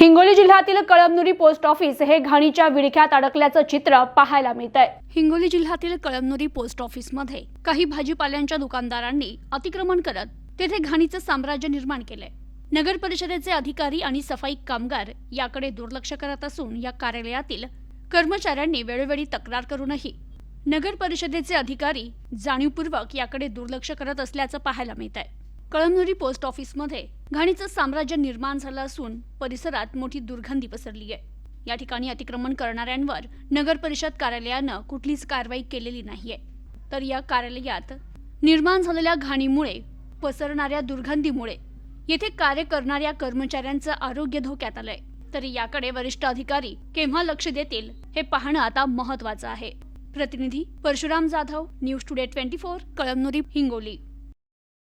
हिंगोली जिल्ह्यातील Kalamnuri post office हे घाणीच्या विळख्यात अडकल्याचं चित्र पाहायला मिळत आहे हिंगोली जिल्ह्यातील कळमनुरी पोस्ट ऑफिसमध्ये काही भाजीपाल्यांच्या दुकानदारांनी अतिक्रमण करत तेथे घाणीचं साम्राज्य निर्माण केलंय. नगर परिषदेचे अधिकारी आणि सफाई कामगार याकडे दुर्लक्ष करत असून या कार्यालयातील कर्मचाऱ्यांनी वेळोवेळी तक्रार करूनही नगर परिषदेचे अधिकारी जाणीवपूर्वक याकडे दुर्लक्ष करत असल्याचं पाहायला मिळत आहे कळमनुरी पोस्ट ऑफिसमध्ये घाणीचं साम्राज्य निर्माण झालं असून परिसरात मोठी दुर्गंधी पसरली आहे. या ठिकाणी अतिक्रमण करणाऱ्यांवर नगर परिषद कार्यालयानं कुठलीच कारवाई केलेली नाहीये. तर या कार्यालयात निर्माण झालेल्या घाणीमुळे पसरणाऱ्या दुर्गंधीमुळे येथे कार्य करणाऱ्या कर्मचाऱ्यांचं आरोग्य धोक्यात आलंय. तर याकडे वरिष्ठ अधिकारी केव्हा लक्ष देतील हे पाहणं आता महत्वाचं आहे. प्रतिनिधी Parshuram Jadhav news today twenty four Kalamnuri Hingoli.